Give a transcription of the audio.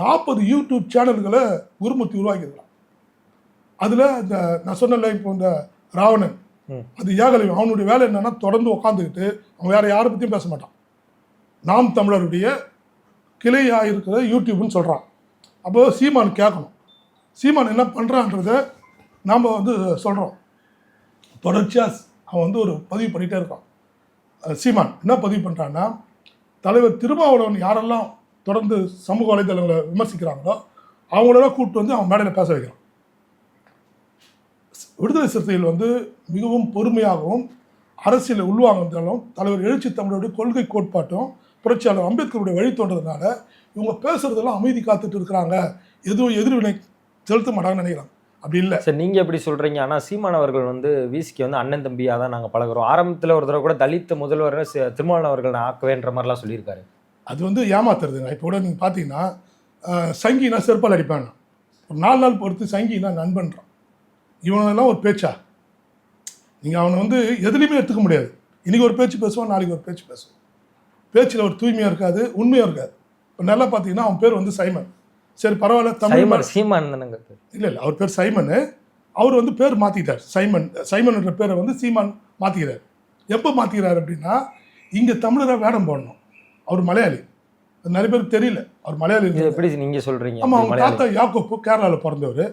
நாற்பது யூடியூப் சேனல்களை குருமூர்த்தி உருவாக்கியிருக்கிறான் அதில் இந்த நான் சொன்னல இப்போ இந்த ராவணன். அது ஏகலைவன் அவனுடைய வேலை என்னன்னா தொடர்ந்து உட்காந்துக்கிட்டு அவன் வேற யாரை பற்றியும் பேச மாட்டான். நாம் தமிழருடைய கிளையாக இருக்கிற யூடியூப்னு சொல்கிறான் அப்போ சீமான் கேட்கணும். சீமான் என்ன பண்ணுறான்றத நாம் வந்து சொல்கிறோம் தொடர்ச்சியாக அவன் வந்து ஒரு பதிவு பண்ணிகிட்டே இருக்கான். சீமான் என்ன பதிவு பண்ணுறான்னா தலைவர் திருமாவளவன் யாரெல்லாம் தொடர்ந்து சமூக வலைதளங்களை விமர்சிக்கிறாங்களோ அவங்களெல்லாம் கூப்பிட்டு வந்து அவன் மேடையில் பேச வைக்கிறான். விடுதலை சிறுத்தைகள் வந்து மிகவும் பொறுமையாகவும் அரசியல் உள்வாங்கினாலும் தலைவர் எழுச்சி தமிழருடைய கொள்கை கோட்பாட்டும் புரட்சியாளர் அம்பேத்கருடைய வழி தோன்றதுனால இவங்க பேசுறதெல்லாம் அமைதி காத்துட்டு இருக்கிறாங்க. எதுவும் எதிர்வினை செலுத்த மாட்டாங்கன்னு நினைக்கிறாங்க அப்படி இல்லை. சார் நீங்கள் எப்படி சொல்கிறீங்க ஆனால் சீமானவர்கள் வந்து விசிக்கு வந்து அண்ணன் தம்பியாக தான் நாங்கள் பழகுறோம். ஆரம்பத்தில் ஒரு தடவை கூட தலித் முதல்வர் சி- அவர்கள் நான் ஆக்குவேன்ற மாதிரிலாம் சொல்லியிருக்காரு. அது வந்து ஏமாத்துறதுங்க. இப்போ கூட நீங்கள் பார்த்தீங்கன்னா சங்கினா செருப்பால் அடிப்பாங்க. ஒரு நாலு நாள் பொறுத்து சங்கினா நண்பன்றான் இவனெல்லாம் ஒரு பேச்சா? நீங்கள் அவனை வந்து எதுலேயுமே எடுத்துக்க முடியாது. இன்னைக்கு ஒரு பேச்சு பேசுவான் நாளைக்கு ஒரு பேச்சு பேசுவான். பேச்சில் ஒரு தூய்மையாக இருக்காது உண்மையாக இருக்காது. இப்போ நல்லா பார்த்தீங்கன்னா அவன் பேர் வந்து சைமன். சரி பரவாயில்ல தமிழ் சைமன். இல்லை இல்லை அவர் பேர் சைமனு. அவர் வந்து பேர் மாற்றிக்கிட்டார் சைமன் சைமன்ன்ற பேரை வந்து சீமான் மாற்றிக்கிறார் எப்போ மாற்றிக்கிறார் அப்படின்னா இங்கே தமிழராக வேடம் போடணும். அவர் மலையாளி. நிறைய பேருக்கு தெரியல. அவர் மலையாளி எப்படி நீங்க சொல்றீங்க? அப்படி அவங்க. தாத்தா யாக்கோப்பு கேரளாவில் பிறந்தவர்.